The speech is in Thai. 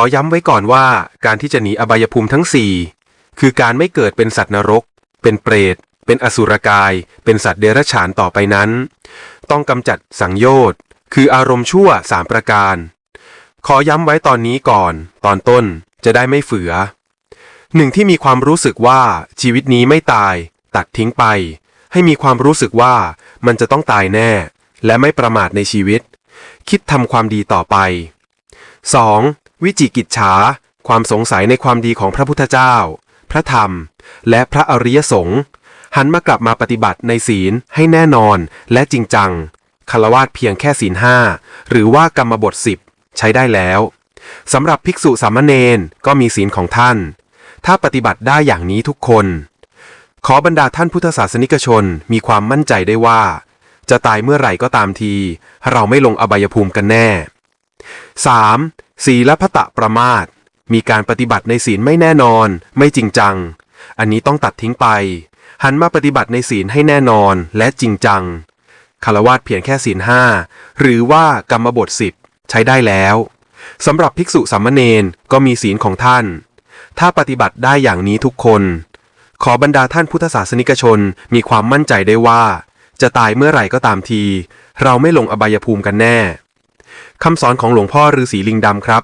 อย้ำไว้ก่อนว่าการที่จะหนีอบายภูมิทั้งสี่คือการไม่เกิดเป็นสัตว์นรก เป็นเปรต เป็นอสุรกาย เป็นสัตว์เดรัจฉานต่อไปนั้น ต้องกำจัดสังโยชน์ คืออารมณ์ชั่วสามประการ ขอย้ำไว้ตอนนี้ก่อน ตอนต้นจะได้ไม่เฝือหนึ่งที่มีความรู้สึกว่าชีวิตนี้ไม่ตาย ตัดทิ้งไป ให้มีความรู้สึกว่ามันจะต้องตายแน่ และไม่ประมาทในชีวิต คิดทำความดีต่อไป 2. วิจิกิจฉา ความสงสัยในความดีของพระพุทธเจ้า พระธรรม และพระอริยสงฆ์หันมากลับมาปฏิบัติในศีลให้แน่นอนและจริงจังคารวาสเพียงแค่ศีลห้าหรือว่ากรรมบทสิบใช้ได้แล้วสำหรับภิกษุสามเณรก็มีศีลของท่าน ถ้าปฏิบัติได้อย่างนี้ทุกคน ขอบรรดาท่านพุทธศาสนิกชนมีความมั่นใจได้ว่า จะตายเมื่อไหร่ก็ตามที เราไม่ลงอบายภูมิกันแน่ 3. ศีลพตะประมาท มีการปฏิบัติในศีลไม่แน่นอน ไม่จริงจัง อันนี้ต้องตัดทิ้งไป หันมาปฏิบัติในศีลให้แน่นอนและจริงจังคารวาสเพียงแค่ศีลห้าหรือว่ากรรมบทสิบใช้ได้แล้วสำหรับภิกษุสามเณรก็มีศีลของท่าน ถ้าปฏิบัติได้อย่างนี้ทุกคน ขอบรรดาท่านพุทธศาสนิกชนมีความมั่นใจได้ว่า จะตายเมื่อไหร่ก็ตามที เราไม่ลงอบายภูมิกันแน่ คำสอนของหลวงพ่อฤาษีลิงดำครับ